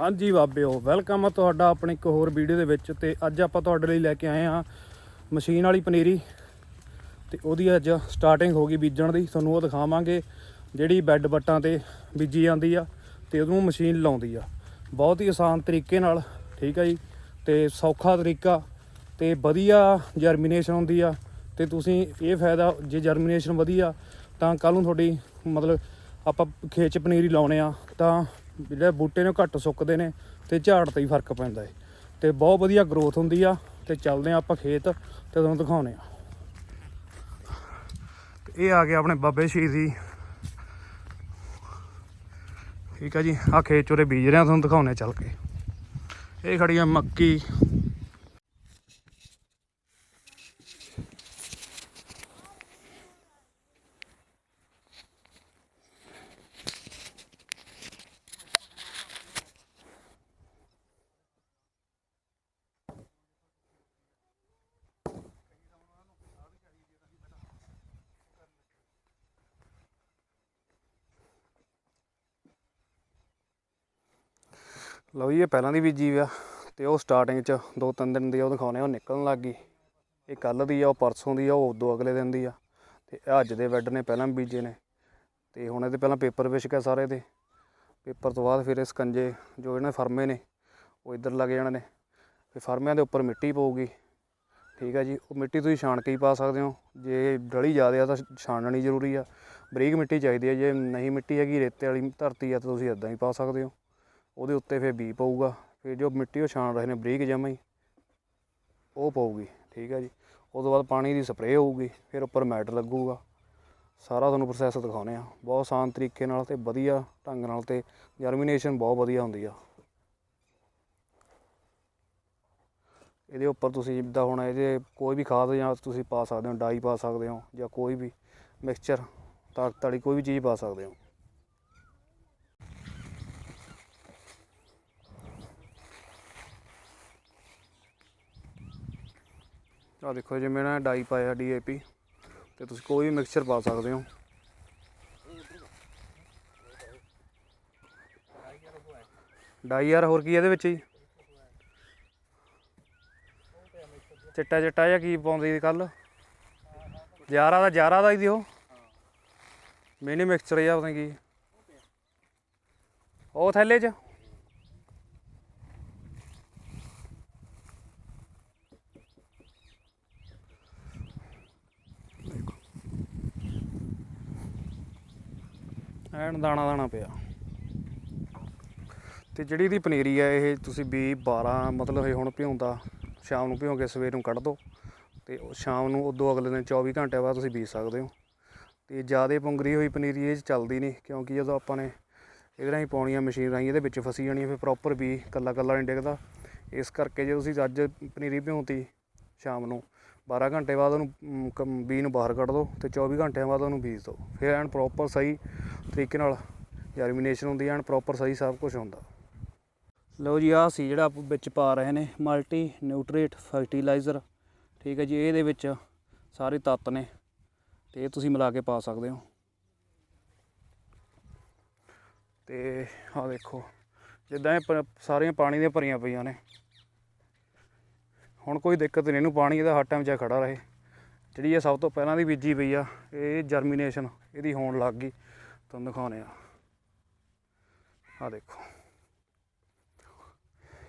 ਹਾਂਜੀ ਬਾਬਿਓ ਵੈਲਕਮ ਆ ਤੁਹਾਡਾ ਆਪਣੇ ਇੱਕ ਹੋਰ ਵੀਡੀਓ ਦੇ ਵਿੱਚ ਤੇ ਅੱਜ ਆਪਾਂ ਤੁਹਾਡੇ ਲਈ ਲੈ ਕੇ ਆਏ ਹਾਂ ਮਸ਼ੀਨ ਵਾਲੀ ਪਨੀਰੀ ਤੇ ਉਹਦੀ ਅੱਜ ਸਟਾਰਟਿੰਗ ਹੋ ਗਈ ਬੀਜਣ ਦੀ, ਤੁਹਾਨੂੰ ਉਹ ਦਿਖਾਵਾਂਗੇ ਜਿਹੜੀ ਬੈੱਡ ਬੱਟਾਂ ਤੇ ਬੀਜੀ ਜਾਂਦੀ ਆ ਤੇ ਉਹਨੂੰ ਮਸ਼ੀਨ ਲਾਉਂਦੀ ਆ। ਬਹੁਤ ਹੀ ਆਸਾਨ ਤਰੀਕੇ ਨਾਲ, ਠੀਕ ਆ ਜੀ? ਤੇ ਸੌਖਾ ਤਰੀਕਾ ਤੇ ਵਧੀਆ ਜਰਮੀਨੇਸ਼ਨ ਹੁੰਦੀ ਆ ਤੇ ਤੁਸੀਂ ਇਹ ਫਾਇਦਾ ਜੇ ਜਰਮੀਨੇਸ਼ਨ ਵਧੀਆ ਤਾਂ ਕੱਲ ਨੂੰ ਤੁਹਾਡੀ ਮਤਲਬ ਆਪਾਂ ਖੇਚ ਪਨੀਰੀ ਲਾਉਣੇ ਆ ਤਾਂ ਜਿਹੜੇ ਬੂਟੇ ਨੇ ਘੱਟ ਸੁੱਕਦੇ ਨੇ ਤੇ ਝਾੜ ਤੇ ਹੀ ਫ਼ਰਕ ਪੈਂਦਾ ਹੈ ਤੇ ਬਹੁਤ ਵਧੀਆ ਗਰੋਥ ਹੁੰਦੀ ਆ ਤੇ ਚੱਲਦੇ ਆ ਆਪਾਂ ਖੇਤ ਤੇ ਤੁਹਾਨੂੰ ਦਿਖਾਉਣੇ ਆ। ਇਹ ਆ ਗਿਆ ਆਪਣੇ ਬਾਬੇ ਸ਼ਹੀਦ ਜੀ। ਠੀਕ ਆ ਜੀ ਆ ਖੇਤ ਚੋਰੇ ਬੀਜ ਰਹੇ ਆ, ਤੁਹਾਨੂੰ ਦਿਖਾਉਣੇ ਆ ਚੱਲ ਕੇ। ਇਹ ਖੜੀ ਆ ਮੱਕੀ। ਲਓ ਜੀ ਇਹ ਪਹਿਲਾਂ ਦੀ ਬੀਜੀ ਆ ਤੇ ਉਹ ਸਟਾਰਟਿੰਗ ਚ ਦੋ ਤਿੰਨ ਦਿਨ ਦੀ ਉਹ ਦਿਖਾਉਣੇ ਆ, ਉਹ ਨਿਕਲਣ ਲੱਗ ਗਈ। ਇਹ ਕੱਲ ਦੀ ਆ ਉਹ ਪਰਸੋਂ ਦੀ ਆ ਉਹ ਉਦੋਂ ਅਗਲੇ ਦਿਨ ਦੀ ਆ। ਤੇ ਅੱਜ ਦੇ ਬੈੱਡ ਨੇ ਪਹਿਲਾਂ ਬੀਜੇ ਨੇ। ਤੇ ਹੁਣ ਇਹਦੇ ਪਹਿਲਾਂ ਪੇਪਰ ਵਿਛ ਗਿਆ ਸਾਰੇ ਦੇ। ਪੇਪਰ ਤੋਂ ਬਾਅਦ ਫਿਰ ਇਹ ਸਕੰਜੇ ਜੋ ਇਹਨਾਂ ਫਰਮੇ ਨੇ ਉਹ ਇੱਧਰ ਲੱਗ ਜਾਣੇ ਨੇ। ਫਿਰ ਫਰਮਿਆਂ ਦੇ ਉੱਪਰ ਮਿੱਟੀ ਪਊਗੀ। ਠੀਕ ਆ ਜੀ ਉਹ ਮਿੱਟੀ ਤੁਸੀਂ ਛਾਣ ਕੇ ਹੀ ਪਾ ਸਕਦੇ ਹੋ। ਜੇ ਡਲੀ ਜ਼ਿਆਦਾ ਆ ਤਾਂ ਛਾਣਨੀ ਜ਼ਰੂਰੀ ਆ। ਬਰੀਕ ਮਿੱਟੀ ਚਾਹੀਦੀ ਹੈ ਜੇ ਨਹੀਂ ਮਿੱਟੀ ਹੈਗੀ ਰੇਤੇ ਵਾਲੀ ਧਰਤੀ ਆ ਤਾਂ ਤੁਸੀਂ ਇਦਾਂ ਹੀ ਪਾ ਸਕਦੇ ਹੋ। ਉਹਦੇ ਉੱਤੇ ਫਿਰ ਬੀ ਪਊਗਾ, ਫਿਰ ਜੋ ਮਿੱਟੀ ਉਹ ਛਾਣ ਰਹੇ ਨੇ ਬਰੀਕ ਜਮਾ ਹੀ, ਉਹ ਪਊਗੀ, ਠੀਕ ਹੈ ਜੀ। ਉਸ ਤੋਂ ਬਾਅਦ ਪਾਣੀ ਦੀ ਸਪਰੇਅ ਹੋਊਗੀ, ਫਿਰ ਉੱਪਰ ਮੈਟ ਲੱਗੂਗਾ। ਸਾਰਾ ਤੁਹਾਨੂੰ ਪ੍ਰੋਸੈਸ ਦਿਖਾਉਣੇ ਆ। ਬਹੁਤ ਆਸਾਨ ਤਰੀਕੇ ਨਾਲ ਤੇ ਵਧੀਆ ਢੰਗ ਨਾਲ ਤੇ ਜਰਮੀਨੇਸ਼ਨ ਬਹੁਤ ਵਧੀਆ ਹੁੰਦੀ ਆ। ਇਹਦੇ ਉੱਪਰ ਤੁਸੀਂ ਜਿੱਦਾਂ ਹੁਣ ਇਹਦੇ ਕੋਈ ਵੀ ਖਾਦ ਜਾਂ ਤੁਸੀਂ ਪਾ ਸਕਦੇ ਹੋ, ਡਾਈ ਪਾ ਸਕਦੇ ਹੋ ਜਾਂ ਕੋਈ ਵੀ ਮਿਕਸਚਰ ਤਾਕਤ ਵਾਲੀ ਕੋਈ ਵੀ ਚੀਜ਼ ਪਾ ਸਕਦੇ ਹੋ। ਆ ਦੇਖੋ ਜਿਵੇਂ ਨਾ ਡਾਈ ਪਾਇਆ ਡੀਏਪੀ ਤੇ ਤੁਸੀਂ ਕੋਈ ਵੀ ਮਿਕਸਚਰ ਪਾ ਸਕਦੇ ਹੋ। ਡਾਈ ਯਾਰ, ਹੋਰ ਕੀ ਇਹਦੇ ਵਿੱਚ ਜੀ? ਚਿੱਟਾ ਚਿੱਟਾ ਜਿਹਾ ਕੀ ਪਾਉਂਦੀ ਕੱਲ ਜਾਰਾ ਦਾ ਜਾਰਾ ਦਾ ਹੀ ਦਿਓ ਉਹ। ਮਿਨੀ ਮਿਕਸਚਰ ਜਿਹਾ ਪਤਾ ਕੀ। ਉਹ ਥੈਲੇ 'ਚ? ਐਨ ਦਾਣਾ ਦਾਣਾ ਪਿਆ। ਤੇ ਜਿਹੜੀ ਇਹਦੀ ਪਨੀਰੀ ਆ ਇਹ ਤੁਸੀਂ ਵੀ 12 ਮਤਲਬ ਇਹ ਹੁਣ ਭਿਉਂਦਾ ਸ਼ਾਮ ਨੂੰ ਭਿਉਂ ਕੇ ਸਵੇਰ ਨੂੰ ਕੱਢ ਦੋ। ਤੇ ਸ਼ਾਮ ਨੂੰ ਉਦੋਂ ਅਗਲੇ ਦਿਨ 24 ਘੰਟੇ ਬਾਅਦ ਤੁਸੀਂ ਬੀਜ ਸਕਦੇ ਹੋ। ਤੇ ਜਿਆਦੇ ਪੁੰਗਰੀ ਹੋਈ ਪਨੀਰੀ ਇਹ ਚੱਲਦੀ ਨਹੀਂ ਕਿਉਂਕਿ ਜਦੋਂ ਆਪਾਂ ਨੇ ਇਹਦੇ ਰਾਹੀਂ ਪਾਉਣੀਆਂ ਮਸ਼ੀਨ ਰਾਹੀਂ ਇਹਦੇ ਵਿੱਚ ਫਸੀ ਜਾਣੀ ਫਿਰ ਪ੍ਰੋਪਰ ਵੀ ਕੱਲਾ ਕੱਲਾ ਨਹੀਂ ਡਿੱਗਦਾ। ਇਸ ਕਰਕੇ ਜੇ ਤੁਸੀਂ ਅੱਜ ਪਨੀਰੀ ਭਿਉਂਤੀ ਸ਼ਾਮ ਨੂੰ 12 ਘੰਟੇ ਬਾਅਦ ਉਹਨੂੰ ਮ, ਕਮ- ਨੂੰ ਬਾਹਰ ਕੱਢ ਦਿਓ ਤੇ 24 ਘੰਟਿਆਂ ਬਾਅਦ ਉਹਨੂੰ ਬੀਜ ਦਿਓ ਫਿਰ ਐਨ ਪ੍ਰੋਪਰ ਸਹੀ ਤਰੀਕੇ ਨਾਲ ਜਰਮੀਨੇਸ਼ਨ ਹੁੰਦੀ ਐਨ ਪ੍ਰੋਪਰ ਸਹੀ ਸਭ ਕੁਝ ਹੁੰਦਾ। ਲਓ ਜੀ ਆਹ ਸੀ ਜਿਹੜਾ ਆਪਾਂ ਵਿੱਚ ਪਾ ਰਹੇ ਨੇ ਮਲਟੀ ਨਿਊਟ੍ਰੀਟ ਫਰਟੀਲਾਈਜ਼ਰ ਠੀਕ ਹੈ ਜੀ ਇਹਦੇ ਵਿੱਚ ਸਾਰੇ ਤੱਤ ਨੇ ਤੇ ਇਹ ਤੁਸੀਂ ਮਿਲਾ ਕੇ ਪਾ ਸਕਦੇ ਹੋ। ਤੇ ਆਹ ਦੇਖੋ ਜਿੱਦਾਂ ਇਹ ਸਾਰੀਆਂ ਪਾਣੀ ਦੀਆਂ ਭਰੀਆਂ ਪਈਆਂ ਨੇ। ਹੁਣ ਕੋਈ ਦਿੱਕਤ ਨਹੀਂ ਇਹਨੂੰ ਪਾਣੀ ਇਹਦਾ ਹਰ ਟਾਈਮ ਜਾ ਖੜਾ ਰਹੇ। ਜਿਹੜੀ ਇਹ ਸਭ ਤੋਂ ਪਹਿਲਾਂ ਦੀ ਬੀਜੀ ਪਈ ਆ ਇਹ ਜਰਮੀਨੇਸ਼ਨ ਇਹਦੀ ਹੋਣ ਲੱਗ ਗਈ। ਤੁਹਾਨੂੰ ਦਿਖਾਉਂਦੇ ਆ ਆਹ ਦੇਖੋ।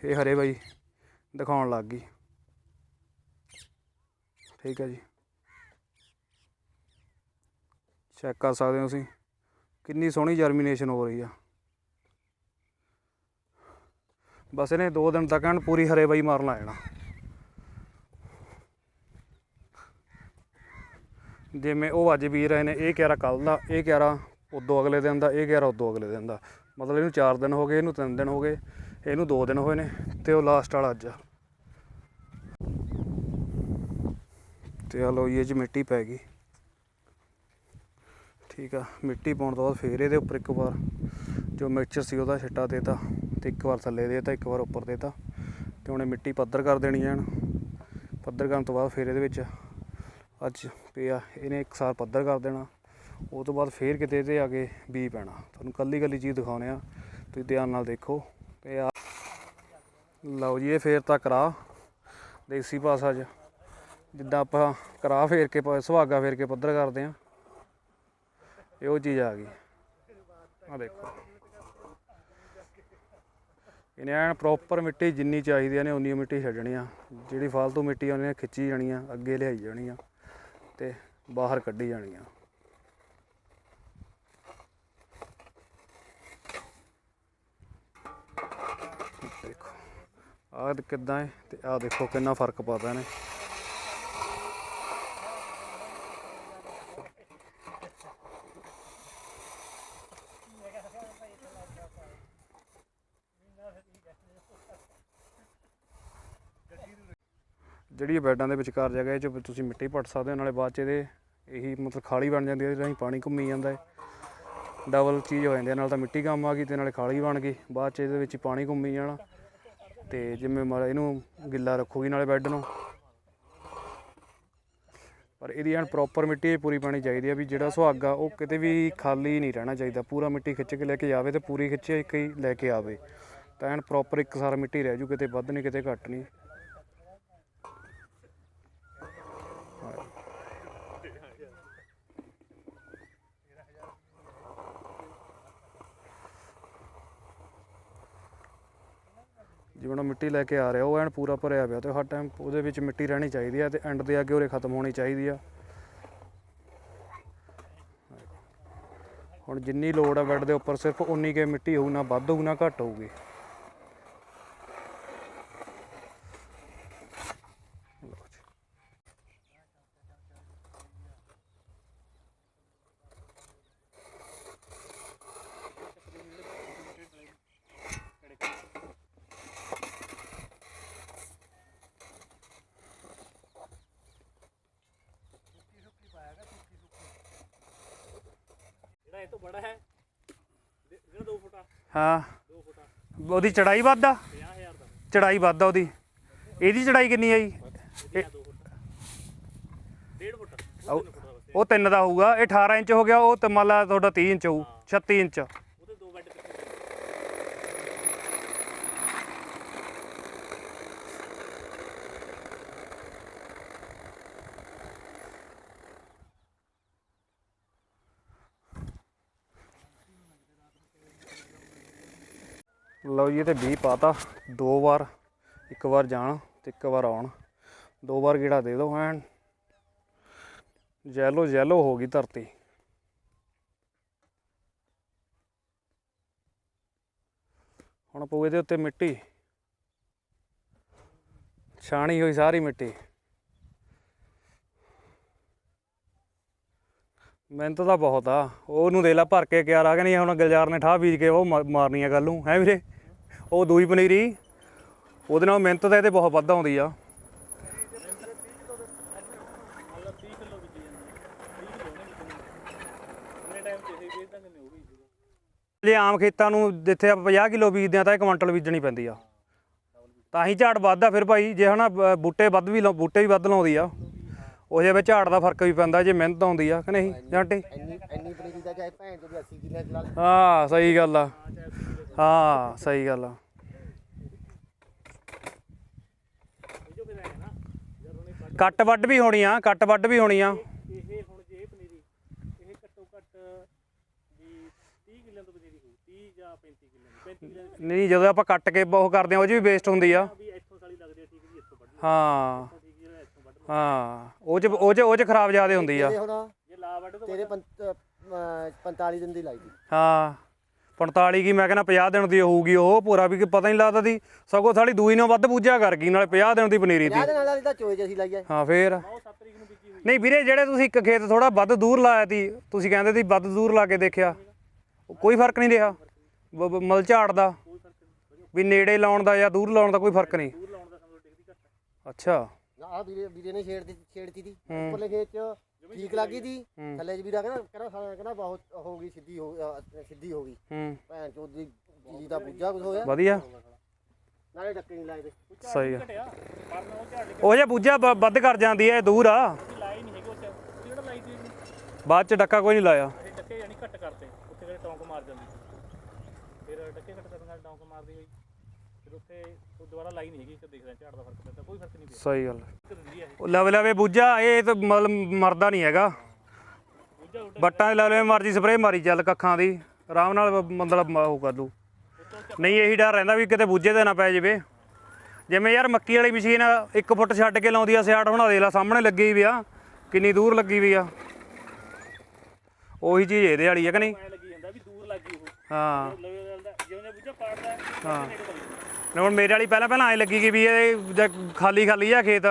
ਇਹ ਹਰੇ ਬਾਈ ਦਿਖਾਉਣ ਲੱਗ ਗਈ। ਠੀਕ ਹੈ ਜੀ। ਚੈੱਕ ਕਰ ਸਕਦੇ ਹੋ ਤੁਸੀਂ। ਕਿੰਨੀ ਸੋਹਣੀ ਜਰਮੀਨੇਸ਼ਨ ਹੋ ਰਹੀ ਆ। ਬਸ ਇਹਨੇ 2 ਦਿਨ ਤੱਕ ਐਨ ਪੂਰੀ ਹਰੇ ਬਾਈ ਮਾਰਨ ਆ ਜਾਣਾ ਜਿਵੇਂ ਉਹ ਅੱਜ ਬੀਜ ਰਹੇ ਨੇ, ਇਹ ਕਿਆਰਾ ਕੱਲ ਦਾ, ਇਹ ਕਿਆਰਾ ਉਦੋਂ ਅਗਲੇ ਦਿਨ ਦਾ, ਇਹ ਗਿਆ ਉਦੋਂ ਅਗਲੇ ਦਿਨ ਦਾ। ਮਤਲਬ ਇਹਨੂੰ 4 ਦਿਨ ਹੋ ਗਏ, ਇਹਨੂੰ 3 ਦਿਨ ਹੋ ਗਏ, ਇਹਨੂੰ 2 ਦਿਨ ਹੋਏ ਨੇ ਤੇ ਉਹ ਲਾਸਟ ਵਾਲਾ ਅੱਜ ਆ। ਤੇ ਆ ਲੋ ਇਹ ਚ ਮਿੱਟੀ ਪੈ ਗਈ। ਠੀਕ ਆ, ਮਿੱਟੀ ਪਾਉਣ ਤੋਂ ਬਾਅਦ ਫੇਰ ਇਹਦੇ ਉੱਪਰ ਇੱਕ ਵਾਰ ਜੋ ਮਿਕਸਚਰ ਸੀ ਉਹਦਾ ਛਿੱਟਾ ਦੇਤਾ ਤੇ ਇੱਕ ਵਾਰ ਥੱਲੇ ਦੇਤਾ, ਇੱਕ ਵਾਰ ਉੱਪਰ ਦੇਤਾ ਤੇ ਹੁਣ ਇਹ ਮਿੱਟੀ ਪੱਧਰ ਕਰ ਦੇਣੀ ਐਨ ਪੱਧਰ ਕਰਨ ਤੋਂ ਬਾਅਦ ਫੇਰ ਇਹਦੇ ਵਿੱਚ ਅੱਜ ਪਿਆ, ਇਹਨੇ ਇੱਕ ਸਾਰ ਪੱਧਰ ਕਰ ਦੇਣਾ। ਉਹ ਤੋਂ ਬਾਅਦ ਫੇਰ ਕਿਤੇ ਇਹਦੇ ਕੇ ਬੀ ਪੈਣਾ। ਤੁਹਾਨੂੰ ਕੱਲੀ ਕੱਲੀ ਚੀਜ਼ ਦਿਖਾਉਣੇ ਆ ਤੁਸੀਂ ਧਿਆਨ ਨਾਲ ਦੇਖੋ। ਤੇ ਆ। ਲਓ ਜੀ, ਇਹ ਫੇਰ ਤਾਂ ਕਰਾ ਦੇਸੀ ਭਾਸ਼ਾ 'ਚ ਜਿੱਦਾਂ ਆਪਾਂ ਕਰਾ ਫੇਰ ਕੇ ਸੁਹਾਗਾ ਫੇਰ ਕੇ ਪੱਧਰ ਕਰਦੇ ਆ ਇਹ ਉਹ ਚੀਜ਼ ਆ ਗਈ। ਆ ਦੇਖੋ। ਇਹਨੇ ਐਨ ਪ੍ਰੋਪਰ ਮਿੱਟੀ ਜਿੰਨੀ ਚਾਹੀਦੀ ਆ ਨੇ ਉਨੀ ਮਿੱਟੀ ਛੱਡਣੀ ਆ। ਜਿਹੜੀ ਫालतू ਮਿੱਟੀ ਆ, ਉਹਨੇ ਖਿੱਚੀ ਜਾਣੀ ਆ, ਅੱਗੇ ਲਿਆਈ ਜਾਣੀ ਆ ਤੇ ਬਾਹਰ ਕੱਢੀ ਜਾਣੀ ਆ। ਆਹ ਕਿੱਦਾਂ ਹੈ ਤੇ ਆਹ ਦੇਖੋ ਕਿੰਨਾ ਫ਼ਰਕ ਪਾਤਾ ਨੇ ਜਿਹੜੀ ਬੈਡਾਂ ਦੇ ਵਿਚਕਾਰ ਜਗ੍ਹਾ ਇਹ 'ਚ ਤੁਸੀਂ ਮਿੱਟੀ ਪੱਟ ਸਕਦੇ ਹੋ, ਨਾਲੇ ਬਾਅਦ ਚ ਇਹਦੇ ਇਹੀ ਮਤਲਬ ਖਾਲੀ ਬਣ ਜਾਂਦੀ ਹੈ ਰਾਹੀਂ ਪਾਣੀ ਘੁੰਮੀ ਜਾਂਦਾ ਹੈ ਡਬਲ ਚੀਜ਼ ਹੋ ਜਾਂਦੀ ਹੈ, ਨਾਲ ਤਾਂ ਮਿੱਟੀ ਕੰਮ ਆ ਗਈ ਤੇ ਨਾਲੇ ਖਾਲੀ ਬਣ ਗਈ, ਬਾਅਦ ਚ ਇਹਦੇ ਵਿੱਚ ਹੀ ਪਾਣੀ ਘੁੰਮੀ ਜਾਣਾ। ਤੇ ਜਿਵੇਂ ਮਾੜਾ ਇਹਨੂੰ ਗਿੱਲਾ ਰੱਖੂਗੀ ਨਾਲੇ ਬੈੱਡ ਨੂੰ। ਪਰ ਇਹਦੀ ਐਨ ਪ੍ਰੋਪਰ ਮਿੱਟੀ ਪੂਰੀ ਪਾਣੀ ਚਾਹੀਦੀ ਆ ਵੀ ਜਿਹੜਾ ਸੁਹਾਗਾ ਉਹ ਕਿਤੇ ਵੀ ਖਾਲੀ ਨਹੀਂ ਰਹਿਣਾ ਚਾਹੀਦਾ। ਪੂਰਾ ਮਿੱਟੀ ਖਿੱਚ ਕੇ ਲੈ ਕੇ ਜਾਵੇ ਤੇ ਪੂਰੀ ਖਿੱਚੇ ਇੱਕ ਹੀ ਲੈ ਕੇ ਆਵੇ। ਤਾਂ ਐਨ ਪ੍ਰੋਪਰ ਇੱਕ ਸਾਰ ਮਿੱਟੀ ਰਹਿ ਜੂ, ਕਿਤੇ ਵੱਧ ਨਹੀਂ, ਕਿਤੇ ਘੱਟ ਨਹੀਂ। ਜਿਵੇਂ ਉਹ ਮਿੱਟੀ ਲੈ ਕੇ ਆ ਰਿਹਾ, ਉਹ ਐਨ ਪੂਰਾ ਭਰਿਆ ਪਿਆ ਤੇ ਹਰ ਟਾਈਮ ਉਹਦੇ ਵਿੱਚ ਮਿੱਟੀ ਰਹਿਣੀ ਚਾਹੀਦੀ ਹੈ ਤੇ ਐਂਡ ਦੇ ਅੱਗੇ ਉਰੇ ਖਤਮ ਹੋਣੀ ਚਾਹੀਦੀ ਆ। ਹੁਣ ਜਿੰਨੀ ਲੋਡ ਆ ਬੈੱਡ ਦੇ ਉੱਪਰ ਸਿਰਫ ਉਨੀ ਕੇ ਮਿੱਟੀ ਹੋਊ, ਨਾ ਵੱਧ ਹੋਊ, ਨਾ ਘੱਟ ਹੋਊਗੀ ਲਓ ਜੀ। ਜਿਹੜਾ ਇਹ ਤੋਂ ਬੜਾ ਹੈ। ਦੇ- ਜਿਹੜਾ 2 ਫੁੱਟਾ। ਹਾਂ। 2 ਫੁੱਟਾ। ਉਹਦੀ ਚੜਾਈ ਵੱਧ ਆ? 50000 ਦਾ। ਚੜਾਈ ਵੱਧ ਆ ਉਹਦੀ। ਇਹਦੀ ਚੜਾਈ ਕਿੰਨੀ ਆ ਜੀ? ਇਹ 2 ਫੁੱਟ। 1.5 ਫੁੱਟ। ਉਹ- ਉਹ 3 ਫੁੱਟ ਦਾ ਬਸ। ਉਹ 3 ਦਾ ਹੋਊਗਾ। ਇਹ 18 ਇੰਚ ਹੋ ਗਿਆ ਉਹ ਤੇ ਮੰਨ ਲਾ ਤੁਹਾਡਾ 30 ਇੰਚ ਹੋਊ 36 ਇੰਚ ਉਹਦੇ ਦੋ ਬੈੱਡ ਕੱਟੇ ਲਓ ਜੀ, ਇਹ ਤੇ 20 ਪਾਤਾ। ਦੋ ਵਾਰ, ਇੱਕ ਵਾਰ ਜਾਣ ਤੇ ਇੱਕ ਵਾਰ ਆਉਣ। ਦੋ ਵਾਰ ਗੇੜਾ ਦੇ ਦਿਓ ਐਨ। ਜੈਲੋ ਜੈਲੋ ਹੋ ਗਈ ਧਰਤੀ। ਹੁਣ ਪਊ ਇਹਦੇ ਉੱਤੇ ਮਿੱਟੀ। ਛਾਣੀ ਹੋਈ ਸਾਰੀ ਮਿੱਟੀ। ਮਿਹਨਤ ਤਾਂ ਬਹੁਤ ਆ। ਉਹਨੂੰ ਦੇ ਲਾ ਭਰ ਕੇ ਕਿਆ ਰਾ ਨਹੀਂ ਹੁਣ ਗਲਜਾਰ ਨੇ ਠਾਹ ਬੀਜ ਕੇ ਉਹ ਮਾਰਨੀ ਆ ਗੱਲ ਨੂੰ। ਹੈ ਵੀਰੇ? ਉਹ ਦੂਈ ਪਨੀਰੀ ਉਹਦੇ ਨਾਲ ਮਿਹਨਤ ਤਾਂ ਇਹਦੇ ਬਹੁਤ ਵੱਧ ਆਉਂਦੀ ਆ। ਮਤਲਬ 30 ਕਿਲੋ ਬੀਜੀ ਜਾਂਦੀ 30 ਕਿਲੋ ਨੇ ਕਿੰਨੇ ਟਾਈਮ ਤੇ ਇਹ ਵੇਚਦਾ ਕਿੰਨੇ ਉਹ ਵੀ ਸੀਗਾ ਜੇ ਆਮ ਖੇਤਾਂ ਨੂੰ ਜਿੱਥੇ ਆਪਾਂ 50 ਕਿਲੋ ਬੀਜਦੇ ਆ ਤਾਂ ਇਹ ਕੁਇੰਟਲ ਬੀਜਣੀ ਪੈਂਦੀ ਆ। ਤਾਂ ਹੀ ਝਾੜ ਵੱਧਦਾ ਫਿਰ ਭਾਈ ਜੇ ਹਨਾ ਬੂਟੇ ਵੱਧ ਵੀ ਲਾਉ- ਬੂਟੇ ਵੀ ਵੱਧ ਲਾਉਂਦੀ ਆ। ਉਹ ਜੇ ਵਿੱਚ ਝਾੜ ਦਾ ਫ਼ਰਕ ਵੀ ਪੈਂਦਾ ਜੇ ਮਿਹਨਤ ਆਉਂਦੀ ਆ ਕਿ ਨਹੀਂ ਜਾਂਟੇ ਇੰਨੀ ਇੰਨੀ ਪਨੀਰੀ ਦਾ ਚਾਹੇ ਭੈਣ ਚੋਂ ਵੀ 80 ਕਿੱਲੇ ਚਲਾ ਲੈ ਹਾਂ ਸਹੀ ਗੱਲ ਆ। ਹਾਂ ਸਹੀ ਗੱਲ ਆ। ਜੋ ਕੱਟ ਵੱਢ ਵੀ ਹੋਣੀ ਆ ਕੱਟ ਵੱਢ ਵੀ ਹੋਣੀ ਆ। ਇਹ ਹੁਣ ਜੇ ਇਹ ਪਨੀਰੀ ਇਹ ਘੱਟੋ ਘੱਟ ਵੀ 30 ਕਿੱਲਿਆਂ ਤੋਂ ਪਨੀਰੀ ਹੋਊ 30 ਜਾਂ 35 ਕਿੱਲਿਆਂ ਦੀ। 35 ਕਿੱਲਿਆਂ ਦੀ ਨਹੀਂ ਜਦੋਂ ਆਪਾਂ ਕੱਟ ਕੇ ਉਹ ਕਰਦੇ ਆ ਉਹ 'ਚ ਵੀ ਵੇਸਟ ਹੁੰਦੀ ਆ। ਵੀ ਇੱਥੋਂ ਸਾਲੀ ਲੱਗਦੀ ਹੈ। ਠੀਕ ਇੱਥੋਂ ਵੱਢ ਉਹ 'ਚ ਉਹ 'ਚ ਉਹ 'ਚ ਖਰਾਬ ਜ਼ਿਆਦੇ ਹੁੰਦੀ ਆ। ਤੇਰੇ ਹੁਣ ਜੇ ਲਾ ਵੱਢ ਤੋਂ ਤੇਰੇ ਪੰਤ- ਅਹ 45 ਦਿਨ ਦੀ ਲਾਈ ਦੀ। ਹਾਂ। 45 ਕੀ ਮੈਂ ਕਹਿੰਦਾ 50 ਦਿਨ ਦੀ ਹੋਊਗੀ ਉਹ ਪੂਰਾ ਵੀ ਕਿ ਪਤਾ ਨਹੀਂ ਲੱਗਦਾ ਦੀ ਸਗੋਂ ਸਾਲੀ ਦੂਈ ਨੂੰ ਵੱਧ ਪੂਜਾ ਕਰ ਗਈ ਨਾਲੇ 50 ਦਿਨ ਦੀ ਪਨੀਰੀ ਦੀ ਵਿਆਹ ਦੇ ਨਾਲ ਵਾਲੀ ਤਾਂ ਚੋਏ ਚ ਅਸੀਂ ਲਾਈ ਹੈ ਹਾਂ ਫੇਰ। ਉਹ 7 ਤਰੀਕ ਨੂੰ ਬੀਜੀ ਹੋਈ ਨਹੀਂ ਵੀਰੇ ਜਿਹੜੇ ਤੁਸੀਂ ਇੱਕ ਖੇਤ ਥੋੜਾ ਵੱਧ ਦੂਰ ਲਾਇਆ ਤੀ ਤੁਸੀਂ ਕਹਿੰਦੇ ਸੀ ਵੱਧ ਦੂਰ ਲਾ ਕੇ ਦੇਖਿਆ। ਕੋਈ ਫ਼ਰਕ ਨਹੀਂ ਰਿਹਾ। ਮਲ ਝਾੜ ਦਾ ਵੀ ਨੇੜੇ ਲਾਉਣ ਦਾ ਜਾਂ ਦੂਰ ਲਾਉਣ ਦਾ ਕੋਈ ਫ਼ਰਕ ਨਹੀਂ। ਅੱਛਾ। ਆ ਵੀਰੇ ਵੀਰੇ ਨੇ ਛੇੜ ਦਿੱਤੀ ਛੇੜਤੀ ਦੀ ਉੱਪਰਲੇ ਖੇਤ ਚ ਠੀਕ ਲੱਗੀ ਦੀ ਥੱਲੇ ਚ ਵੀਰਾ ਕਹਿੰਦਾ ਕਹਿੰਦਾ ਸਾਲਾ ਕਹਿੰਦਾ ਬਹੁਤ ਹੋ ਗਈ ਸਿੱਧੀ ਹੋ ਅਹ ਸਿੱਧੀ ਹੋ ਗਈ। ਹੂੰ। ਭੈਣ ਚੋਦ ਦੀ ਜੀ ਦਾ ਪੁੱਜਾ ਕੁਝ ਹੋਇਆ? ਵਧੀਆ। ਨਾਲੇ ਡੱਕੇ ਨਹੀਂ ਲਾਏ ਸਹੀ ਆ। ਘਟਿਆ ਪਰ ਮੈਂ ਉਹ ਝਾੜ ਕੇ ਉਹ ਜੇ ਪੂਜਾ ਬ- ਵੱਧ ਕਰ ਜਾਂਦੀ ਇਹ ਦੂਰ ਆ। ਲਾਈ ਨਹੀਂ ਹੈਗੀ ਉਹ ਚ ਉਹ ਜਿਹੜਾ ਲਾਈ ਦੀ ਇਹ ਬਾਅਦ ਚ ਡੱਕਾ ਕੋਈ ਨਹੀਂ ਲਾਇਆ। ਡੱਕੇ ਯਾਨੀ ਘੱਟ ਕਰਤੇ ਉੱਥੇ ਕਿਹੜੇ ਟੌਂਕ ਮਾਰ ਜਾਂਦੀ ਫਿਰ ਡੱਕੇ ਘੱਟ ਕਰਨ ਨਾਲ ਟੌਂਕ ਮਾਰਦੀ ਹੋਈ। ਫਿਰ ਉੱਥੇ ਉਹ ਦੁਬਾਰਾ ਲਾਈ ਨਹੀਂ ਹੈਗੀ ਕਿ ਦੇਖ ਰਿਹਾ ਝਾੜ ਦਾ ਫ਼ਰਕ ਪੈਂਦਾ ਕੋਈ ਫ਼ਰਕ ਨਹੀਂ ਪਿਆ। ਸਹੀ ਗੱਲ ਇੱਕ ਦਿੰਦੀ ਆ ਇਹ। ਲਵੇ ਲਵੇ ਬੂਝਾ ਇਹ ਤਾਂ ਮਤਲਬ ਮਰਦਾ ਨਹੀਂ ਹੈਗਾ। ਦੂਜਾ ਉੱਡਾ ਬੱਟਾਂ ਦੇ ਲਵੇ ਮਰਜ਼ੀ ਸਪਰੇਅ ਮਾਰੀ ਚੱਲ ਕੱਖਾਂ ਦੀ ਆਰਾਮ ਨਾਲ ਮਤਲਬ ਮ- ਉਹ ਕਰ ਲੂ ਨਹੀਂ ਇਹੀ ਡਰ ਰਹਿੰਦਾ ਵੀ ਕਿਤੇ ਬੂਝੇ ਤੇ ਨਾ ਪੈ ਜਾਵੇ। ਜਿਵੇਂ ਯਾਰ ਮੱਕੀ ਵਾਲੀ ਮਸ਼ੀਨ 1 ਫੁੱਟ ਛੱਡ ਕੇ ਲਾਉਂਦੀ ਆ ਸਿਆੜ ਬਣਾ ਦੇ ਲਾ ਸਾਹਮਣੇ ਲੱਗੀ ਵੀ ਆ ਕਿੰਨੀ ਦੂਰ ਲੱਗੀ ਵੀ ਆ। ਉਹੀ ਚੀਜ਼ ਇਹਦੇ ਵਾਲੀ ਹੈ ਕਿ ਨਹੀਂ? ਐ ਲੱਗੀ ਜਾਂਦਾ ਵੀ ਦੂਰ ਲੱਗੀ ਉਹ। ਹਾਂ। ਲਵੇ ਦਾ ਜਿਵੇਂ ਜਿਵੇਂ ਬੁੱਝਾ ਪਾੜਦਾ ਹਾਂ। ਹੁਣ ਮੇਰੇ ਵਾਲੀ ਪਹਿਲਾਂ ਪਹਿਲਾਂ ਐ ਲੱਗੀ ਕਿ ਵੀ ਇਹ ਜਦ ਖਾਲੀ ਖਾਲੀ ਆ ਖੇਤ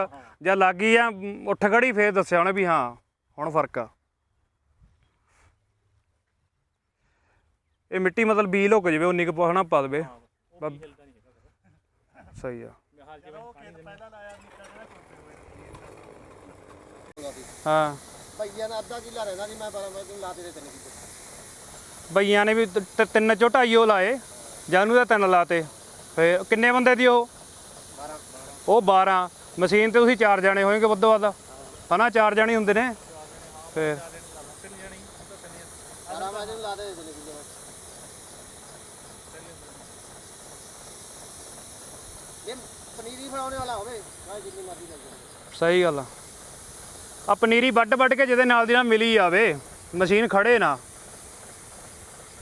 ਜਾਂ ਲੱਗੀ ਆ ਉੱਠ ਖੜੀ ਫੇਰ ਦੱਸਿਆ ਉਹਨੇ ਵੀ ਹਾਂ ਹੁਣ ਫ਼ਰਕ ਆ। ਇਹ ਮਿੱਟੀ ਮਤਲਬ ਬੀ ਲੁਕ ਜਵੇ ਉਨੀ ਕੁ ਪਾਉਣਾ ਪਾ ਦੇਵੇ। ਨਹੀਂ। ਸਹੀ ਆ। ਮੈਂ ਹਾਲ ਜਿਵੇਂ ਪਾਣੀ ਦਿੰਦਾ ਹਾਂ। ਭਈਆ ਨੇ ਅੱਧਾ ਕਿੱਲਾ ਰਹਿੰਦਾ ਸੀ ਮੈਂ ਪਰ ਮੈਂ ਤੈਨੂੰ ਲਾ ਦੇ ਦੇ ਤਿੰਨ ਕਿੱਲੇ। ਬਈਆਂ ਨੇ ਵੀ ਤਿੰਨ ਚੋਂ ਢਾਈ ਉਹ ਲਾਏ ਜਾਨੂੰ ਦਾ ਤਿੰਨ ਲਾਤੇ। ਫੇਰ ਕਿੰਨੇ ਬੰਦੇ ਦੀ ਉਹ? 12 ਉਹ 12 ਮਸ਼ੀਨ ਤੇ ਤੁਸੀਂ ਚਾਰ ਜਾਣੇ ਹੋਣਗੇ ਵੱਧੋ ਵੱਧ? ਹਨਾ ਚਾਰ ਜਾਣੇ ਹੁੰਦੇ ਨੇ? ਫੇਰ ਤਿੰਨ ਜਣੀ ਤਾਂ ਤਿੰਨ ਜਣੇ 12 ਮੈਂ ਤੈਨੂੰ ਲਾ ਦੇ ਦੇ ਤਿੰਨ ਕਿੱਲੇ ਬਸ। ਜੇ ਪਨੀਰੀ ਬਣਾਉਣੇ ਵਾਲਾ ਹੋਵੇ ਭਾਵੇਂ ਜਿੰਨੀ ਮਰਜ਼ੀ ਲੱਗ ਜਾਵੇ ਸਹੀ ਗੱਲ ਆ। ਆ ਪਨੀਰੀ ਵੱਡ ਵੱਡ ਕੇ ਜਿਹਦੇ ਨਾਲ ਦੀ ਨਾਲ ਮਿਲੀ ਜਾਵੇ। ਮਸ਼ੀਨ ਖੜੇ ਨਾ।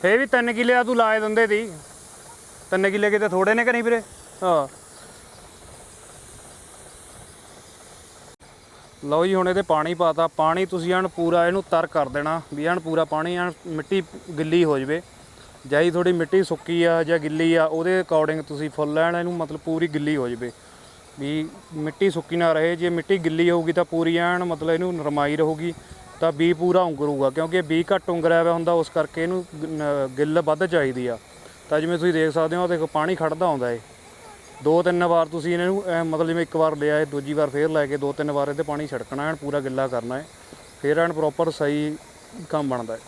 ਫੇਰ ਵੀ 3 ਕਿੱਲੇ ਆ ਤੂੰ ਲਾਏ ਦਿੰਦੇ ਦੀ। 3 ਕਿੱਲੇ ਕਿਤੇ ਥੋੜੇ ਨੇ ਕਿ ਨਹੀਂ ਵੀਰੇ? ਹਾਂ। ਲਓ ਜੀ, ਹੁਣ ਇਹਦੇ ਪਾਣੀ ਪਾਤਾ। ਪਾਣੀ ਤੁਸੀਂ ਐਨ ਪੂਰਾ ਇਹਨੂੰ ਤਰ ਕਰ ਦੇਣਾ ਵੀ ਐਨ ਪੂਰਾ ਪਾਣੀ, ਐਨ ਮਿੱਟੀ ਗਿੱਲੀ ਹੋ ਜਵੇ। ਜਾਈ ਥੋੜੀ ਮਿੱਟੀ ਸੁੱਕੀ ਆ ਜਾਂ ਗਿੱਲੀ ਆ, ਉਹਦੇ ਅਕੋਰਡਿੰਗ ਤੁਸੀਂ ਫੁੱਲ ਐਨ ਇਹਨੂੰ ਮਤਲਬ ਪੂਰੀ ਗਿੱਲੀ ਹੋ ਜਵੇ। ਵੀ ਮਿੱਟੀ ਸੁੱਕੀ ਨਾ ਰਹੇ, ਜੇ ਮਿੱਟੀ ਗਿੱਲੀ ਹੋਊਗੀ ਤਾਂ ਪੂਰੀ ਐਨ ਮਤਲਬ ਇਹਨੂੰ ਨਰਮਾਈ ਰਹੂਗੀ, ਤਾਂ ਬੀ ਪੂਰਾ ਉਂਗਰੂਗਾ। ਕਿਉਂਕਿ ਬੀ ਘੱਟ ਉਂਗਰਿਆ ਹੋਇਆ ਹੁੰਦਾ, ਉਸ ਕਰਕੇ ਇਹਨੂੰ ਗਿੱਲ ਵੱਧ ਚਾਹੀਦੀ ਆ। ਤਾਂ ਜਿਵੇਂ ਤੁਸੀਂ ਦੇਖ ਸਕਦੇ ਹੋ ਦੇਖੋ ਪਾਣੀ ਖੜਦਾ ਆਉਂਦਾ ਏ। ਦੋ ਤਿੰਨ ਵਾਰ ਤੁਸੀਂ ਇਹਨਾਂ ਨੂੰ ਮਤਲਬ ਜਿਵੇਂ ਇੱਕ ਵਾਰ ਲਿਆ ਏ, ਦੂਜੀ ਵਾਰ ਫੇਰ ਲੈ ਕੇ ਦੋ ਤਿੰਨ ਵਾਰ ਇਹਦੇ ਪਾਣੀ ਛਿੜਕਣਾ ਐਨ ਪੂਰਾ ਗਿੱਲਾ ਕਰਨਾ ਏ। ਫੇਰ ਐਨ ਪ੍ਰੋਪਰ ਸਹੀ ਕੰਮ ਬਣਦਾ ਏ।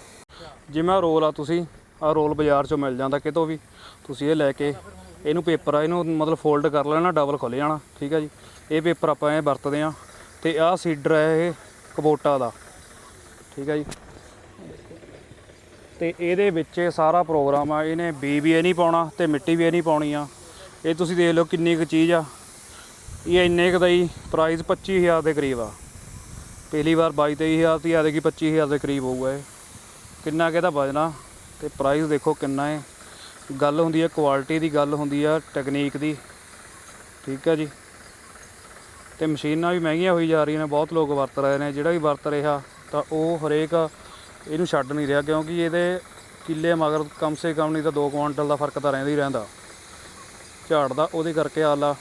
ਜਿਵੇਂ ਆਹ ਰੋਲ ਆ ਤੁਸੀਂ ਆ ਰੋਲ ਬਾਜ਼ਾਰ ਚੋਂ ਮਿਲ ਜਾਂਦਾ ਕਿਤੋਂ ਵੀ। ਤੁਸੀਂ ਇਹ ਲੈ ਕੇ, ਇਹਨੂੰ ਪੇਪਰ ਆ, ਇਹਨੂੰ ਮਤਲਬ ਫੋਲਡ ਕਰ ਲੈਣਾ ਡਬਲ ਖੁੱਲ ਜਾਣਾ, ਠੀਕ ਹੈ ਜੀ। ਇਹ ਪੇਪਰ ਆਪਾਂ ਇਹ ਵਰਤਦੇ ਆ। ਤੇ ਆਹ ਸੀਡਰ ਹੈ ਇਹ ਕਬੋਟਾ ਦਾ, ਠੀਕ ਹੈ ਜੀ। ਤੇ ਇਹਦੇ ਵਿੱਚ ਸਾਰਾ ਪ੍ਰੋਗਰਾਮ ਆ, ਇਹਨੇ ਬੀ ਵੀ ਇਹ ਨਹੀਂ ਪਾਉਣਾ ਤੇ ਮਿੱਟੀ ਵੀ ਇਹ ਨਹੀਂ ਪਾਉਣੀ ਆ। ਇਹ ਤੁਸੀਂ ਦੇਖ ਲਓ ਕਿੰਨੀ ਕੁ ਚੀਜ਼ ਆ। ਇਹ ਇੰਨੇ ਕੁ ਦਾ ਹੀ ਪ੍ਰਾਈਸ 25000 ਦੇ ਕਰੀਬ ਆ। ਪਹਿਲੀ ਵਾਰ 22 23000 ਤੇ ਆਦੇ ਕੀ 25000 ਦੇ ਕਰੀਬ ਹੋਊਗਾ ਇਹ। ਕਿੰਨਾ ਕੁ ਇਹਦਾ ਵਜਣਾ ਤੇ ਪ੍ਰਾਈਸ ਦੇਖੋ ਕਿੰਨਾ ਹੈ ਗੱਲ ਹੁੰਦੀ ਹੈ ਕੁਆਲਿਟੀ ਦੀ, ਗੱਲ ਹੁੰਦੀ ਆ ਟੈਕਨੀਕ ਦੀ। ਠੀਕ ਹੈ ਜੀ। ਤੇ ਮਸ਼ੀਨਾਂ ਵੀ ਮਹਿੰਗੀਆਂ ਹੋਈ ਜਾ ਰਹੀਆਂ ਨੇ, ਬਹੁਤ ਲੋਕ ਵਰਤ ਰਹੇ ਨੇ। ਜਿਹੜਾ ਵੀ ਵਰਤ ਰਿਹਾ ਤਾਂ ਉਹ ਹਰੇਕ ਇਹਨੂੰ ਛੱਡ ਨਹੀਂ ਰਿਹਾ ਕਿਉਂਕਿ ਇਹਦੇ ਕਿੱਲੇ ਮਗਰ ਕਮ ਸੇ ਕਮ ਨਹੀਂ ਤਾਂ 2 ਕੁਆਂਟਲ ਦਾ ਫ਼ਰਕ ਤਾਂ ਰਹਿੰਦਾ ਹੀ ਰਹਿੰਦਾ। ਝਾੜ ਦਾ ਉਹਦੇ ਕਰਕੇ ਆਲਾ।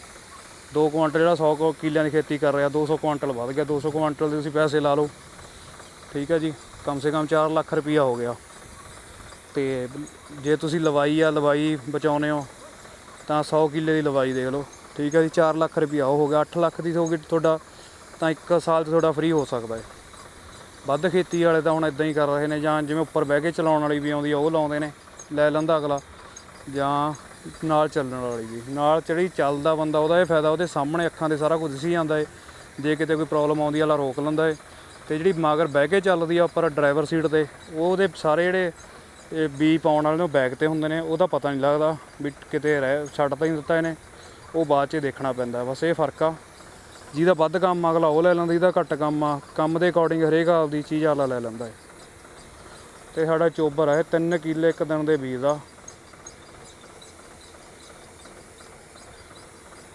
2 ਕੁਆਂਟਲ ਜਿਹੜਾ 100 ਕੁ ਕਿੱਲਿਆਂ ਦੀ ਖੇਤੀ ਕਰ ਰਿਹਾ 200 ਕੁਆਂਟਲ ਵੱਧ ਗਿਆ 200 ਕੁਆਂਟਲ ਦੇ ਤੁਸੀਂ ਪੈਸੇ ਲਾ ਲਓ। ਠੀਕ ਹੈ ਜੀ, ਕਮ ਸੇ ਕਮ 4 ਲੱਖ ਰੁਪਈਆ ਹੋ ਗਿਆ। ਤੇ ਜੇ ਤੁਸੀਂ ਲਵਾਈ ਆ, ਲਵਾਈ ਬਚਾਉਨੇ ਹੋ, ਤਾਂ 100 ਕਿੱਲੇ ਦੀ ਲਵਾਈ ਦੇਖ ਲਓ। ਠੀਕ ਹੈ ਜੀ 4 ਲੱਖ ਰੁਪਈਆ ਉਹ ਹੋ ਗਿਆ 8 ਲੱਖ ਦੀ ਹੋ ਗਈ ਤੁਹਾਡਾ, ਤਾਂ ਇੱਕ ਸਾਲ 'ਚ ਤੁਹਾਡਾ ਫ੍ਰੀ ਹੋ ਸਕਦਾ ਹੈ। ਵੱਧ ਖੇਤੀ ਵਾਲੇ ਤਾਂ ਹੁਣ ਇਦਾਂ ਹੀ ਕਰ ਰਹੇ ਨੇ ਜਾਂ ਜਿਵੇਂ ਉੱਪਰ ਬਹਿ ਕੇ ਚਲਾਉਣ ਵਾਲੀ ਵੀ ਆਉਂਦੀ ਆ, ਉਹ ਲਾਉਂਦੇ ਨੇ, ਲੈ ਲੈਂਦਾ ਅਗਲਾ। ਜਾਂ ਨਾਲ ਚੱਲਣ ਵਾਲੀ ਵੀ, ਨਾਲ ਜਿਹੜੀ ਚੱਲਦਾ ਬੰਦਾ ਉਹਦਾ ਇਹ ਫਾਇਦਾ, ਉਹਦੇ ਸਾਹਮਣੇ ਅੱਖਾਂ ਦੇ ਸਾਰਾ ਕੁਝ ਦਿਸੀ ਜਾਂਦਾ ਏ। ਜੇ ਕਿਤੇ ਕੋਈ ਪ੍ਰੋਬਲਮ ਆਉਂਦੀ ਆ ਰੋਕ ਲੈਂਦਾ ਏ। ਤੇ ਜਿਹੜੀ ਮਗਰ ਬਹਿ ਕੇ ਚੱਲਦੀ ਆ ਉੱਪਰ ਡਰਾਈਵਰ ਸੀਟ ਤੇ, ਉਹਦੇ ਸਾਰੇ ਜਿਹੜੇ ਇਹ ਬੀ ਪਾਉਣ ਵਾਲੇ ਨੇ, ਉਹ ਬੈਕ ਤੇ ਹੁੰਦੇ ਨੇ, ਉਹਦਾ ਪਤਾ ਨਹੀਂ ਲੱਗਦਾ ਵੀ ਕਿਤੇ ਰਹਿ, ਛੱਡ ਤਾਂ ਹੀ ਦਿੱਤਾ ਇਹਨੇ। ਉਹ ਬਾਅਦ 'ਚ ਦੇਖਣਾ ਪੈਂਦਾ, ਬਸ ਇਹ ਫ਼ਰਕ ਆ। ਜਿਹਦਾ ਵੱਧ ਕੰਮ ਆ, ਅਗਲਾ ਉਹ ਲੈ ਲੈਂਦਾ ਜਿਹਦਾ ਘੱਟ ਕੰਮ ਆ ਕੰਮ ਦੇ ਅਕੋਰਡਿੰਗ ਹਰੇਕ ਆਪਦੀ ਚੀਜ਼ ਆਲਾ ਲੈ ਲੈਂਦਾ ਹੈ ਤੇ ਸਾਡਾ ਚੋਬਰ ਹੈ 3 ਕਿੱਲੇ ਇੱਕ ਦਿਨ ਦੇ ਬੀਜ ਦਾ।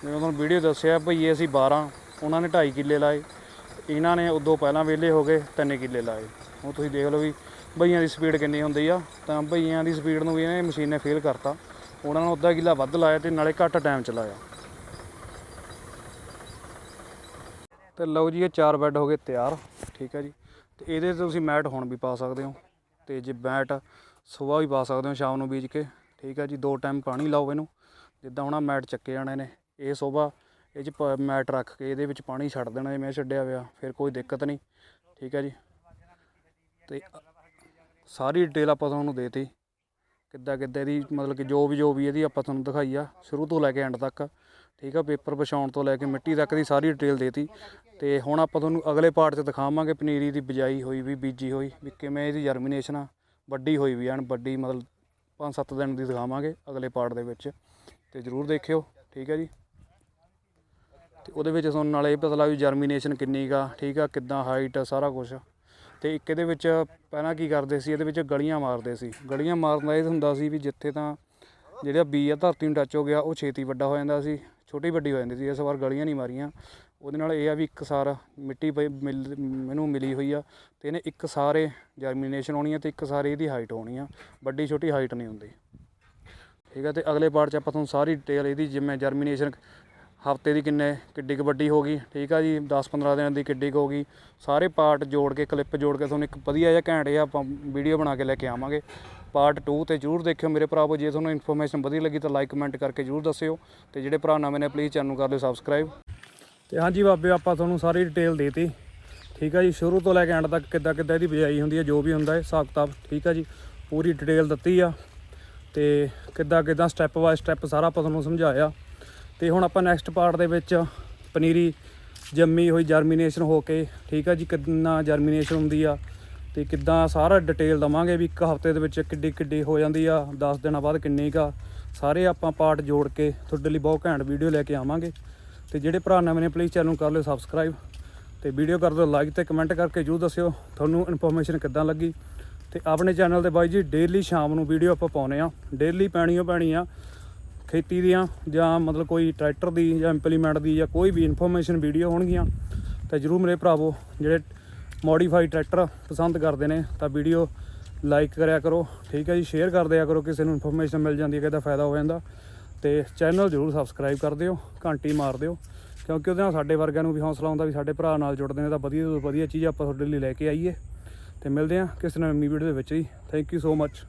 ਜਿਵੇਂ ਤੁਹਾਨੂੰ ਵੀਡੀਓ ਦੱਸਿਆ ਭਈ ਅਸੀਂ 12 ਉਹਨਾਂ ਨੇ 2.5 ਕਿੱਲੇ ਲਾਏ। ਇਹਨਾਂ ਨੇ ਉਦੋਂ ਪਹਿਲਾਂ ਵਿਹਲੇ ਹੋ ਗਏ 3 ਕਿੱਲੇ ਲਾਏ। ਉਹ ਤੁਸੀਂ ਦੇਖ ਲਓ ਵੀ ਭਈਆਂ ਦੀ ਸਪੀਡ ਕਿੰਨੀ ਹੁੰਦੀ ਆ। ਤਾਂ ਭਈਆਂ ਦੀ ਸਪੀਡ ਨੂੰ ਵੀ ਇਹਨੇ ਮਸ਼ੀਨ ਨੇ ਫੇਲ ਕਰਤਾ। ਉਹਨਾਂ ਨੂੰ ਅੱਧਾ ਕਿੱਲਾ ਵੱਧ ਲਾਇਆ ਤੇ ਨਾਲੇ ਘੱਟ ਟਾਈਮ ਚ ਲਾਇਆ ਤੇ ਲਓ ਜੀ, ਇਹ ਚਾਰ ਬੈੱਡ ਹੋ ਗਏ ਤਿਆਰ, ਠੀਕ ਹੈ ਜੀ। ਤੇ ਇਹਦੇ ਤੇ ਤੁਸੀਂ ਮੈਟ ਹੁਣ ਵੀ ਪਾ ਸਕਦੇ ਹੋ। ਤੇ ਜੇ ਮੈਟ ਸਵੇਰ ਵੀ ਪਾ ਸਕਦੇ ਹੋ, ਸ਼ਾਮ ਨੂੰ ਬੀਜ ਕੇ, ਠੀਕ ਹੈ ਜੀ। ਦੋ ਟਾਈਮ ਪਾਣੀ ਲਾਓ ਇਹਨੂੰ, ਜਿੱਦਾਂ ਹੁਣ ਆਹ ਮੈਟ ਚੱਕੇ ਜਾਣੇ ਨੇ। ਇਹ ਸਵੇਰ ਇਹ ਚ ਪ- ਮੈਟ ਰੱਖ ਕੇ ਇਹਦੇ ਵਿੱਚ ਪਾਣੀ ਛੱਡ ਦੇਣਾ ਜਿਵੇਂ ਛੱਡਿਆ ਹੋਇਆ, ਫਿਰ ਕੋਈ ਦਿੱਕਤ ਨਹੀਂ, ਠੀਕ ਹੈ ਜੀ। ਤੇ ਸਾਰੀ ਡਿਟੇਲ ਆਪਾਂ ਤੁਹਾਨੂੰ ਦੇਤੀ ਕਿੱਦਾਂ ਕਿੱਦਾਂ ਇਹਦੀ, ਮਤਲਬ ਕਿ ਜੋ ਵੀ ਜੋ ਵੀ ਇਹਦੀ ਆਪਾਂ ਤੁਹਾਨੂੰ ਦਿਖਾਈ ਆ, ਸ਼ੁਰੂ ਤੋਂ ਲੈ ਕੇ ਐਂਡ ਤੱਕ, ਠੀਕ ਆ, ਪੇਪਰ ਵਿਛਾਉਣ ਤੋਂ ਲੈ ਕੇ ਮਿੱਟੀ ਤੱਕ ਦੀ ਸਾਰੀ ਡਿਟੇਲ ਦੇਤੀ ਤੇ ਹੁਣ ਆਪਾਂ ਤੁਹਾਨੂੰ ਅਗਲੇ ਪਾਰਟ 'ਚ ਦਿਖਾਵਾਂਗੇ, ਪਨੀਰੀ ਦੀ ਬਿਜਾਈ ਹੋਈ ਵੀ, ਬੀਜੀ ਹੋਈ, ਵੀ ਕਿਵੇਂ ਇਹਦੀ ਜਰਮੀਨੇਸ਼ਨ ਆ, ਵੱਡੀ ਹੋਈ ਵੀ ਐਨ ਵੱਡੀ ਮਤਲਬ 5-7 ਦਿਨ ਦੀ ਦਿਖਾਵਾਂਗੇ ਅਗਲੇ ਪਾਰਟ ਦੇ ਵਿੱਚ। ਤੇ ਜਰੂਰ ਦੇਖਿਓ, ਠੀਕ ਹੈ ਜੀ? ਤੇ ਉਹਦੇ ਵਿੱਚ ਤੁਹਾਨੂੰ ਨਾਲੇ ਇਹ ਪਤਾ ਲੱਗ ਵੀ ਜਰਮੀਨੇਸ਼ਨ ਕਿੰਨੀ ਗਾ ਠੀਕ ਆ, ਕਿੱਦਾਂ ਹਾਈਟ ਸਾਰਾ ਕੁਝ ਤੇ ਇੱਕ ਇਹਦੇ ਵਿੱਚ ਪਹਿਲਾਂ ਕੀ ਕਰਦੇ ਸੀ, ਇਹਦੇ ਵਿੱਚ ਗਲੀਆਂ ਮਾਰਦੇ ਸੀ। ਗਲੀਆਂ ਮਾਰਨ ਦਾ ਇਹ ਹੁੰਦਾ ਸੀ ਵੀ ਜਿੱਥੇ ਤਾਂ ਜਿਹੜਾ ਬੀ ਆ, ਧਰਤੀ ਨੂੰ ਟੱਚ ਹੋ ਗਿਆ, ਉਹ ਛੇਤੀ ਵੱਡਾ ਹੋ ਜਾਂਦਾ ਸੀ, ਛੋਟੀ ਵੱਡੀ ਹੋ ਜਾਂਦੀ ਸੀ, ਇਸ ਵਾਰ ਗਲੀਆਂ ਨਹੀਂ ਮਾਰੀਆਂ। ਉਹਦੇ ਨਾਲ ਇਹ ਆ ਵੀ ਇੱਕ ਸਾਰ ਮਿੱਟੀ ਪਈ ਮਿਲ ਮੈਨੂੰ ਮਿਲੀ ਹੋਈ ਆ ਤੇ ਇਹਨੇ ਇੱਕ ਸਾਰੇ ਜਰਮੀਨੇਸ਼ਨ ਹੋਣੀ ਆ ਤੇ ਇੱਕ ਸਾਰੇ ਇਹਦੀ ਹਾਈਟ ਹੋਣੀ ਆ, ਵੱਡੀ ਛੋਟੀ ਹਾਈਟ ਨਹੀਂ ਹੁੰਦੀ। ਠੀਕ ਆ, ਤੇ ਅਗਲੇ ਪਾਰਟ 'ਚ ਆਪਾਂ ਤੁਹਾਨੂੰ ਸਾਰੀ ਡਿਟੇਲ ਇਹਦੀ ਜਿਵੇਂ ਜਰਮੀਨੇਸ਼ਨ ਹਫ਼ਤੇ ਦੀ ਕਿੰਨੇ, ਕਿੱਡੀ ਕੁ ਵੱਡੀ ਹੋ ਗਈ, ਠੀਕ ਆ ਜੀ 10-15 ਦਿਨਾਂ ਦੀ ਕਿੱਡੀ ਕੁ ਹੋ ਗਈ, ਸਾਰੇ ਪਾਰਟ ਜੋੜ ਕੇ ਕਲਿੱਪ ਜੋੜ ਕੇ ਤੁਹਾਨੂੰ ਇੱਕ ਵਧੀਆ ਜਿਹਾ ਘੈਂਟ ਜਿਹਾ ਆਪਾਂ ਵੀਡੀਓ ਬਣਾ ਕੇ ਲੈ ਕੇ ਆਵਾਂਗੇ। ਪਾਰਟ 2 ਤੇ ਜਰੂਰ ਦੇਖਿਓ ਮੇਰੇ ਭਰਾਵੋ ਜੇ ਤੁਹਾਨੂੰ ਇਨਫੋਰਮੇਸ਼ਨ ਵਧੀਆ ਲੱਗੀ ਤਾਂ ਲਾਈਕ ਕਮੈਂਟ ਕਰਕੇ ਜਰੂਰ ਦੱਸਿਓ, ਤੇ ਜਿਹੜੇ ਭਰਾ ਨਵੇਂ ਨੇ ਪਲੀਜ਼ ਚੈਨਲ ਨੂੰ ਕਰ ਲਿਓ ਸਬਸਕ੍ਰਾਈਬ ਤੇ ਹਾਂਜੀ ਬਾਬੇ, ਆਪਾਂ ਤੁਹਾਨੂੰ ਸਾਰੀ ਡਿਟੇਲ ਦੇਤੀ। ਠੀਕ ਆ ਜੀ, ਸ਼ੁਰੂ ਤੋਂ ਲੈ ਕੇ ਐਂਡ ਤੱਕ ਕਿੱਦਾਂ ਕਿੱਦਾਂ ਇਹਦੀ ਬਿਜਾਈ ਹੁੰਦੀ ਹੈ ਜੋ ਵੀ ਹੁੰਦਾ ਹੈ, ਹਿਸਾਬ ਕਿਤਾਬ, ਠੀਕ ਆ ਜੀ। ਪੂਰੀ ਡਿਟੇਲ ਦਿੱਤੀ ਆ। ਤੇ ਕਿੱਦਾਂ ਕਿੱਦਾਂ ਸਟੈਪ ਬਾਏ ਸਟੈਪ ਸਾਰਾ ਆਪਾਂ ਤੁਹਾਨੂੰ ਸਮਝਾਇਆ। ਤੇ ਹੁਣ ਆਪਾਂ ਨੈਕਸਟ ਪਾਰਟ ਦੇ ਵਿੱਚ ਪਨੀਰੀ ਜੰਮੀ ਹੋਈ ਜਰਮੀਨੇਸ਼ਨ ਹੋ ਕੇ, ਠੀਕ ਆ ਜੀ, ਕਿੰਨਾ ਜਰਮੀਨੇਸ਼ਨ ਹੁੰਦੀ ਆ। ਤੇ ਕਿੱਦਾਂ ਸਾਰਾ ਡਿਟੇਲ ਦਵਾਂਗੇ ਵੀ ਇੱਕ ਹਫ਼ਤੇ ਦੇ ਵਿੱਚ ਕਿੱਡੀ ਕਿੱਡੀ ਹੋ ਜਾਂਦੀ ਆ 10 ਦਿਨਾਂ ਬਾਅਦ ਕਿੰਨੀ ਕਾ ਸਾਰੇ ਆਪਾਂ ਪਾਰਟ ਜੋੜ ਕੇ ਤੁਹਾਡੇ ਲਈ ਬਹੁਤ ਘੈਂਟ ਵੀਡੀਓ ਲੈ ਕੇ ਆਵਾਂਗੇ। ਤੇ ਜਿਹੜੇ ਭਰਾ ਨਵੇਂ ਨੇ ਪਲੀਜ਼ ਚੈਨਲ ਨੂੰ ਕਰ ਲਿਓ ਸਬਸਕ੍ਰਾਈਬ ਤੇ ਵੀਡੀਓ ਕਰ ਦਿਓ ਲਾਈਕ ਤੇ ਕਮੈਂਟ ਕਰਕੇ ਜਰੂਰ ਦੱਸਿਓ ਤੁਹਾਨੂੰ ਇਨਫੋਰਮੇਸ਼ਨ ਕਿੱਦਾਂ ਲੱਗੀ। ਤੇ ਆਪਣੇ ਚੈਨਲ ਤੇ ਬਾਈ ਜੀ ਡੇਲੀ ਸ਼ਾਮ ਨੂੰ ਵੀਡੀਓ ਆਪਾਂ ਪਾਉਨੇ ਆ ਡੇਲੀ ਪੈਣੀ ਓ ਪੈਣੀ ਆ ਖੇਤੀ ਦੀਆਂ ਜਾਂ ਮਤਲਬ ਕੋਈ ਟਰੈਕਟਰ ਦੀ ਜਾਂ ਇੰਪਲੀਮੈਂਟ ਦੀ ਜਾਂ ਕੋਈ ਵੀ ਇਨਫੋਰਮੇਸ਼ਨ ਵੀਡੀਓ ਹੋਣਗੀਆਂ, ਤਾਂ ਜਰੂਰ ਮੇਰੇ ਭਰਾਵੋ ਜਿਹੜੇ ਮੋਡੀਫਾਈਡ ਟਰੈਕਟਰ ਪਸੰਦ ਕਰਦੇ ਨੇ, ਤਾਂ ਵੀਡੀਓ ਲਾਈਕ ਕਰਿਆ ਕਰੋ। ਠੀਕ ਹੈ ਜੀ ਸ਼ੇਅਰ ਕਰ ਦਿਆ ਕਰੋ, ਕਿਸੇ ਨੂੰ ਇਨਫੋਰਮੇਸ਼ਨ ਮਿਲ ਜਾਂਦੀ ਹੈ ਕਿਦਾ ਫਾਇਦਾ ਹੋ ਜਾਂਦਾ। ਤੇ ਚੈਨਲ ਜਰੂਰ ਸਬਸਕ੍ਰਾਈਬ ਕਰ ਦਿਓ, ਘੰਟੀ ਮਾਰ ਦਿਓ, ਕਿਉਂਕਿ ਉਹਦੇ ਨਾਲ ਸਾਡੇ ਵਰਗਿਆਂ ਨੂੰ ਵੀ ਹੌਸਲਾ ਹੁੰਦਾ ਵੀ ਸਾਡੇ ਭਰਾ ਨਾਲ ਜੁੜਦੇ ਨੇ ਤਾਂ ਵਧੀਆ ਤੋਂ ਵਧੀਆ ਚੀਜ਼ ਆਪਾਂ ਤੁਹਾਡੇ ਲਈ ਲੈ ਕੇ ਆਈਏ। ਤੇ ਮਿਲਦੇ ਹਾਂ ਕਿਸੇ ਨਵੀਂ ਵੀਡੀਓ ਦੇ ਵਿੱਚ ਜੀ। Thank you so much